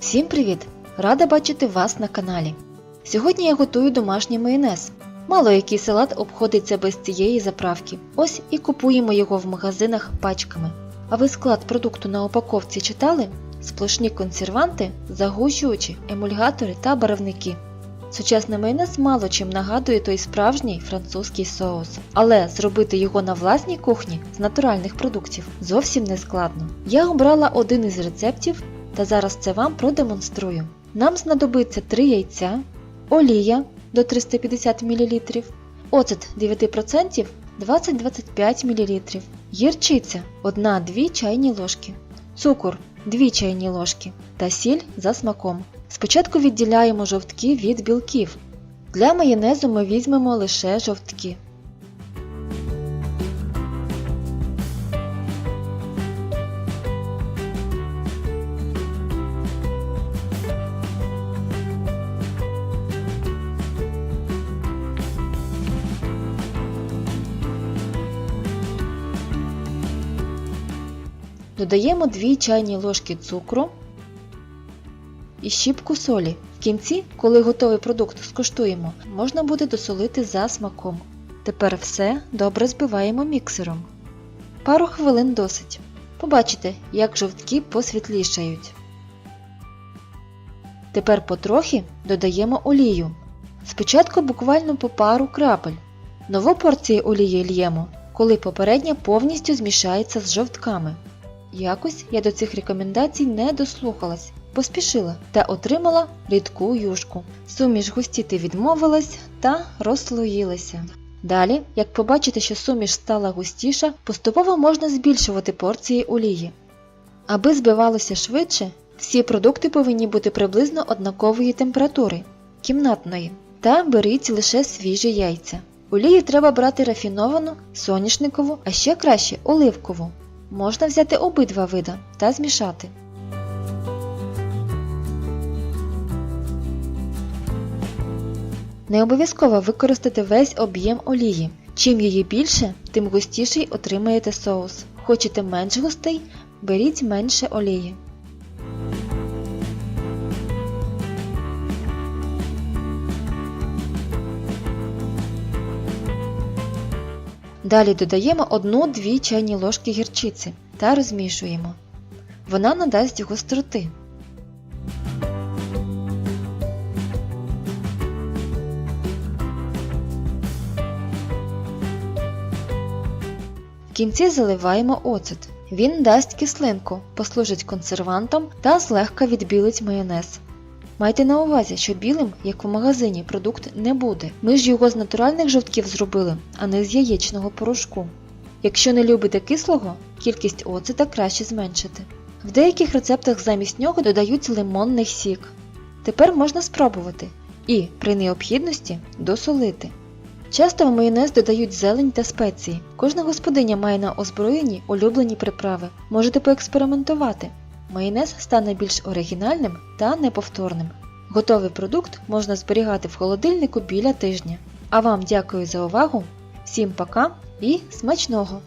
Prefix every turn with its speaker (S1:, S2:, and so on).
S1: Всім привіт! Рада бачити вас на каналі. Сьогодні я готую домашній майонез. Мало який салат обходиться без цієї заправки. Ось і купуємо його в магазинах пачками. А ви склад продукту на упаковці читали? Сплошні консерванти, загущувачі, емульгатори та барвники. Сучасний майонез мало чим нагадує той справжній французький соус, але зробити його на власній кухні з натуральних продуктів зовсім не складно. Я обрала один із рецептів та зараз це вам продемонструю. Нам знадобиться 3 яйця, олія до 350 мл, оцет 9% 20-25 мл, гірчиця 1-2 чайні ложки, цукор 2 чайні ложки та сіль за смаком. Спочатку відділяємо жовтки від білків. Для майонезу ми візьмемо лише жовтки. Додаємо 2 чайні ложки цукру і щіпку солі. В кінці, коли готовий продукт скуштуємо, можна буде досолити за смаком. Тепер все добре збиваємо міксером. Пару хвилин досить. Побачите, як жовтки посвітлішають. Тепер потрохи додаємо олію. Спочатку буквально по пару крапель. Нову порцію олії л'ємо, коли попередня повністю змішається з жовтками. Якось я до цих рекомендацій не дослухалась, поспішила та отримала рідку юшку. Суміш густіти відмовилась та розслоїлася. Далі, як побачите, що суміш стала густіша, поступово можна збільшувати порції олії. Аби збивалося швидше, всі продукти повинні бути приблизно однакової температури кімнатної. Та беріть лише свіжі яйця. Олію треба брати рафіновану, соняшникову, а ще краще оливкову. Можна взяти обидва вида та змішати. Не обов'язково використати весь об'єм олії. Чим її більше, тим густіший отримаєте соус. Хочете менш густий, беріть менше олії. Далі додаємо 1-2 чайні ложки гірчиці та розмішуємо. Вона надасть гостроти. В кінці заливаємо оцет. Він дасть кислинку, послужить консервантом та злегка відбілить майонез. Майте на увазі, що білим, як в магазині, продукт не буде. Ми ж його з натуральних жовтків зробили, а не з яєчного порошку. Якщо не любите кислого, кількість оцета краще зменшити. В деяких рецептах замість нього додають лимонний сік. Тепер можна спробувати і, при необхідності, досолити. Часто в майонез додають зелень та спеції. Кожна господиня має на озброєнні улюблені приправи. Можете поекспериментувати. Майонез стане більш оригінальним та неповторним. Готовий продукт можна зберігати в холодильнику біля тижня. А вам дякую за увагу, всім пока і смачного!